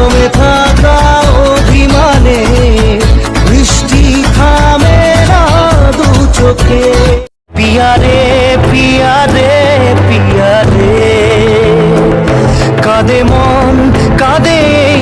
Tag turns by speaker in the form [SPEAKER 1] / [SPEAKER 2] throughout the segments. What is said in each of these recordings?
[SPEAKER 1] জমে থাকা অভিমানে বৃষ্টি থামে না দু চোখে। পিয়ারে পিয়ারে পিয়ারে কাঁদে মন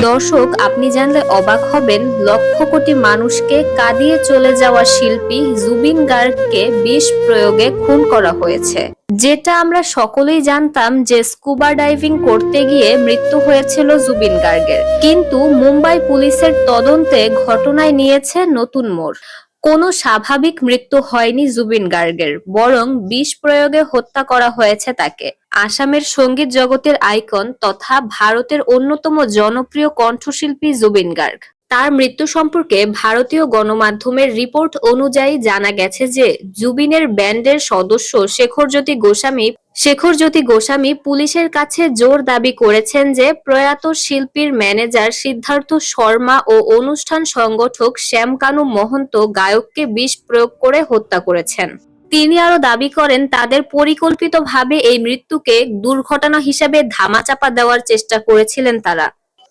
[SPEAKER 2] দর্শক, আপনি জানলে অবাক হবেন, লক্ষ কোটি মানুষকে কাঁদিয়ে চলে যাওয়া শিল্পী জুবিন গার্গকে বিষ প্রয়োগে খুন করা হয়েছে। যেটা আমরা সকলেই জানতাম যে স্কুবা ডাইভিং করতে গিয়ে মৃত্যু হয়েছিল জুবিন গার্গের। কিন্তু মুম্বাই পুলিশের তদন্তে ঘটনায় নিয়েছে নতুন মোড়। কোনো স্বাভাবিক মৃত্যু হয়নি জুবিন গার্গের, বরং বিষ প্রয়োগে হত্যা করা হয়েছে তাকে। আসামের সংগীত জগতের আইকন তথা ভারতের অন্যতম জনপ্রিয় কণ্ঠশিল্পী জুবিন গার্গ। তার মৃত্যু সম্পর্কে ভারতীয় গণমাধ্যমের রিপোর্ট অনুযায়ী জানা গেছে যে, জুবিনের ব্যান্ডের সদস্য শেখরজ্যোতি গোস্বামী শেখরজ্যোতি গোস্বামী পুলিশের কাছে জোর দাবি করেছেন যে প্রয়াত শিল্পীর ম্যানেজার সিদ্ধার্থ শর্মা ও অনুষ্ঠান সংগঠক শ্যামকানু মহন্ত গায়ককে বিষ প্রয়োগ করে হত্যা করেছেন। তিনি আরও দাবি করেন, তাদের পরিকল্পিতভাবে এই মৃত্যুকে দুর্ঘটনা হিসেবে ধামাচাপা দেওয়ার চেষ্টা করেছিলেন তারা।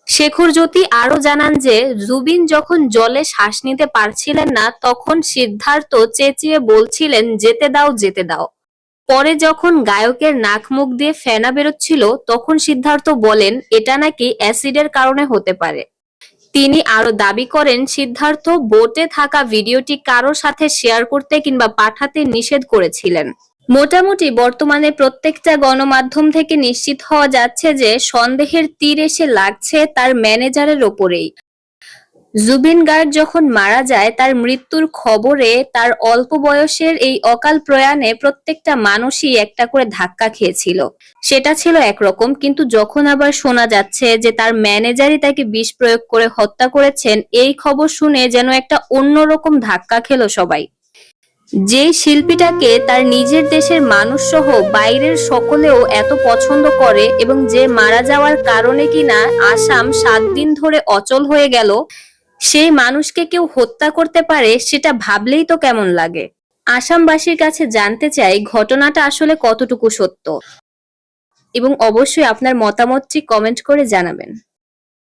[SPEAKER 2] শেখর জ্যোতি আরও জানান যে জুবিন যখন জলে শ্বাস নিতে পারছিলেন না, তখন সিদ্ধার্থ চেঁচিয়ে বলছিলেন, যেতে দাও যেতে দাও। পরে যখন গায়কের নাক মুখ দিয়ে ফেনা বেরোচ্ছিল, তখন সিদ্ধার্থ বলেন, এটা নাকি অ্যাসিডের কারণে হতে পারে। তিনি আরও দাবি করেন, সিদ্ধার্থ বোটে থাকা ভিডিওটি কারোর সাথে শেয়ার করতে কিংবা পাঠাতে নিষেধ করেছিলেন। মোটামুটি বর্তমানে প্রত্যেকটা গণমাধ্যম থেকে নিশ্চিত হওয়া যাচ্ছে যে সন্দেহের তীর এসে লাগছে তার ম্যানেজারের ওপরেই। জুবিন গার্গ যখন মারা যায়, তার মৃত্যুর খবরে তার অল্প বয়সের এই অকাল প্রয়াণে প্রত্যেকটা মানুষই একটা করে ধাক্কা খেয়েছিল। সেটা ছিল একরকম, কিন্তু যখন আবার শোনা যাচ্ছে যে তার ম্যানেজারই তাকে বিষ প্রয়োগ করে হত্যা করেছেন, এই খবর শুনে যেন একটা অন্যরকম ধাক্কা খেলো সবাই। যেই শিল্পীটাকে তার নিজের দেশের মানুষ সহ বাইরের সকলেও এত পছন্দ করে এবং যে মারা যাওয়ার কারণে কিনা আসাম সাত দিন ধরে অচল হয়ে গেল সেই মানুষকে কেউ হত্যা করতে পারে, সেটা ভাবলেই তো কেমন লাগে। আসামবাসীর কাছে জানতে চাই, ঘটনাটা আসলে কতটুকু সত্য? এবং অবশ্যই আপনার মতামতটি কমেন্ট করে জানাবেন।